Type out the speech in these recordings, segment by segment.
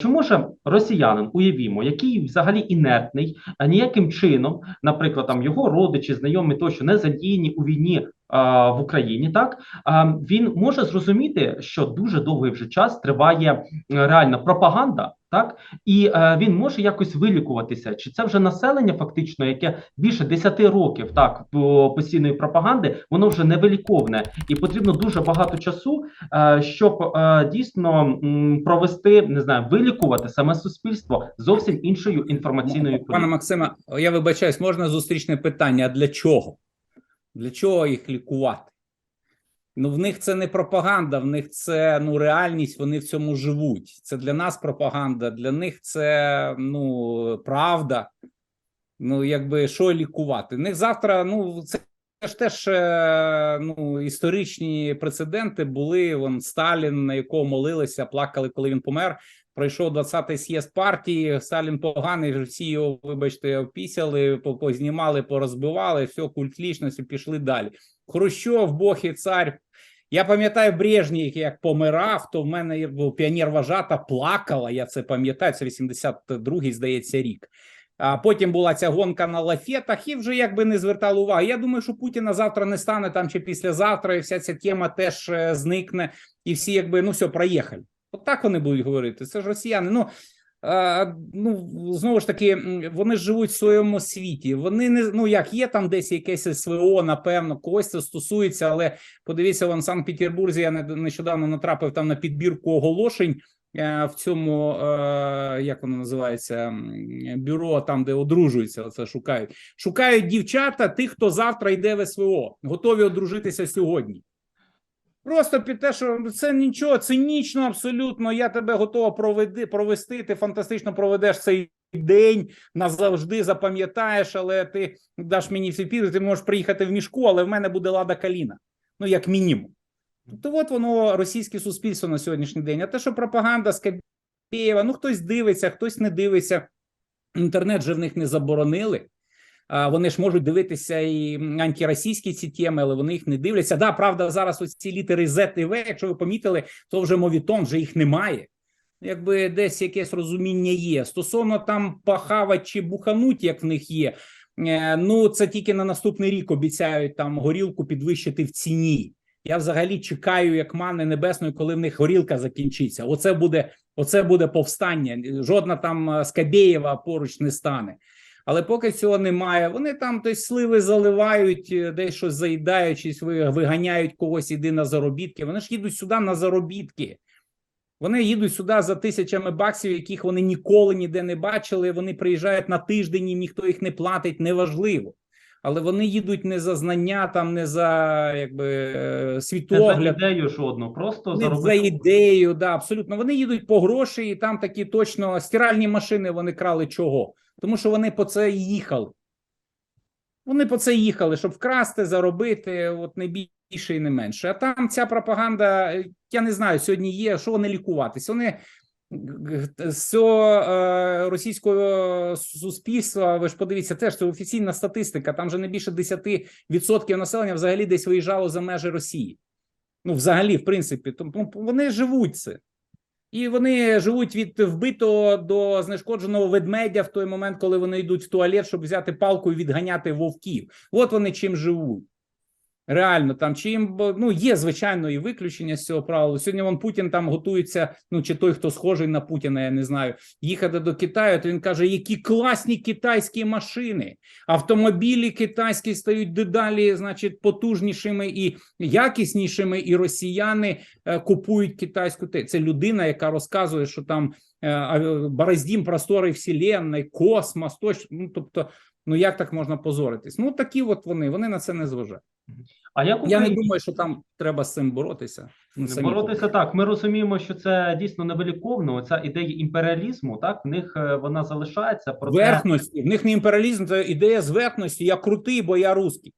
Чи може росіянин, уявімо, який взагалі інертний, а ніяким чином, наприклад, там його родичі, знайомі тощо не задіяні у війні а, в Україні, так? А, він може зрозуміти, що дуже довгий вже час триває е, реальна пропаганда, так і е, він може якось вилікуватися. Чи це вже населення, фактично, яке більше 10 років так по постійної пропаганди, воно вже не виліковне, і потрібно дуже багато часу, е, щоб е, дійсно м, провести не знаю, вилікувати саме суспільство зовсім іншою інформаційною Пане. Максиме, я вибачаюсь, можна зустрічне питання: а для чого? Для чого їх лікувати? Ну, в них це не пропаганда, в них це ну реальність, вони в цьому живуть. Це для нас пропаганда, для них це ну правда. Ну, якби що лікувати? В них завтра, ну це ж теж е, ну, історичні прецеденти були. Вон Сталін, на якого молилися, плакали, коли він помер. Пройшов 20-й з'їзд партії. Сталін поганий, всі його, вибачте, опісяли, по- познімали, порозбивали, все, культ лічності, пішли далі. Хрущов, Бог і цар. Я пам'ятаю Брежнєв, як помирав, то в мене піонер вожата плакала. Я це пам'ятаю. Це 82-й, здається, рік. А потім була ця гонка на лафетах, і вже якби не звертали уваги. Я думаю, що Путіна завтра не стане там чи післязавтра, і вся ця тема теж е, зникне, і всі, якби ну все, проїхали. От так вони будуть говорити. Це ж росіяни. Ну ну знову ж таки, вони живуть в своєму світі. Вони не ну як є там десь якесь СВО, напевно, когось це стосується, але подивіться, вон в Санкт-Петербурзі я не- нещодавно натрапив там на підбірку оголошень. е, В цьому е, як воно називається бюро, там де одружуються, це шукають. Шукають дівчата, тих, хто завтра йде в СВО, готові одружитися сьогодні. Просто під те, що це нічого, цинічно абсолютно. Я тебе готова проведи, провести. Ти фантастично проведеш цей день, назавжди запам'ятаєш, але ти даш мені всі піри, ти можеш приїхати в мішку, але в мене буде лада каліна. Ну, як мінімум. Тобто, от воно російське суспільство на сьогоднішній день. А те, що пропаганда Скабєєва, ну хтось дивиться, хтось не дивиться. Інтернет же в них не заборонили. Вони ж можуть дивитися і антиросійські ці теми, але вони їх не дивляться. Да, правда, зараз ось ці літери Z і В, якщо ви помітили, то вже мовітон, вже їх немає. Якби десь якесь розуміння є. Стосовно там пахавать чи бухануть, як в них є. е, Ну це тільки на наступний рік обіцяють там горілку підвищити в ціні. Я взагалі чекаю, як мани небесної, коли в них горілка закінчиться. Оце буде, оце буде повстання. Жодна там е, Скабєєва поруч не стане. Але поки цього немає, вони там десь сливи заливають, е, десь щось заїдаючись, виганяють когось, іди на заробітки. Вони ж їдуть сюди на заробітки. Вони їдуть сюди за тисячами баксів, яких вони ніколи ніде не бачили. Вони приїжджають на тиждень, їм ніхто їх не платить, неважливо. Але вони їдуть не за знання, там не за якби е, Не за ідею жодну, просто не за ідею, да, абсолютно. Вони їдуть по гроші, і там такі точно стиральні машини вони крали чого? Тому що вони по це їхали. Вони по це їхали, щоб вкрасти, заробити, от не більше і не менше. А там ця пропаганда, е, я не знаю, сьогодні є, що вони лікуватися. Вони з цього е, російського суспільства, ви ж подивіться, теж це офіційна статистика. Там же не більше 10% населення взагалі десь виїжджало за межі Росії. Ну, взагалі, в принципі, тому вони живуть це. І вони живуть від вбитого до знешкодженого ведмедя в той момент, коли вони йдуть в туалет, щоб взяти палку і відганяти вовків. От вони чим живуть. Реально, там чим ну є звичайно і виключення з цього правила. Сьогодні вон Путін там готується. Ну чи той, хто схожий на Путіна, я не знаю, їхати до Китаю. То він каже, які класні китайські машини, автомобілі китайські стають дедалі, значить, потужнішими і якіснішими, і росіяни е, купують китайську те. Це людина, яка розказує, що там е, бороздім простори вселенної, космос, точно. Ну тобто, ну як так можна позоритись? Ну такі от вони, вони на це не зважають. А як Я не думаю, що там треба з цим боротися. Ну, боротися так. Ми розуміємо, що це дійсно невиліковно. Ця ідея імперіалізму, так в них е, вона залишається. Проте Верхності. В них не імперіалізм, це ідея зверхності. Я крутий, бо я русський.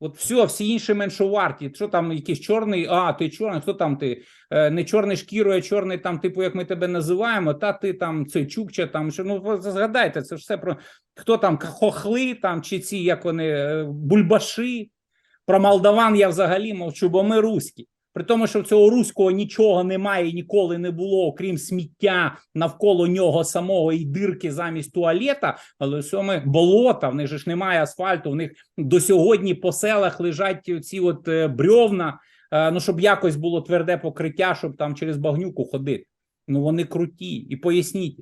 От все, всі інші меншоварті. Що там якийсь чорний? А, ти чорний, хто там ти? Е, не чорний шкірою, а чорний там, типу, як ми тебе називаємо, та ти там цей чукча, там що ну згадайте, це ж все про хто там хохли, там чи ці як вони е, бульбаши. Про молдаван я взагалі мовчу, бо ми руські. При тому, що в цього руського нічого немає ніколи не було, окрім сміття навколо нього самого і дирки замість туалета, але саме болота, в них ж немає асфальту, в них до сьогодні по селах лежать ці от е, брьовна, е, ну щоб якось було тверде покриття, щоб там через багнюку ходити. Ну вони круті. І поясніть,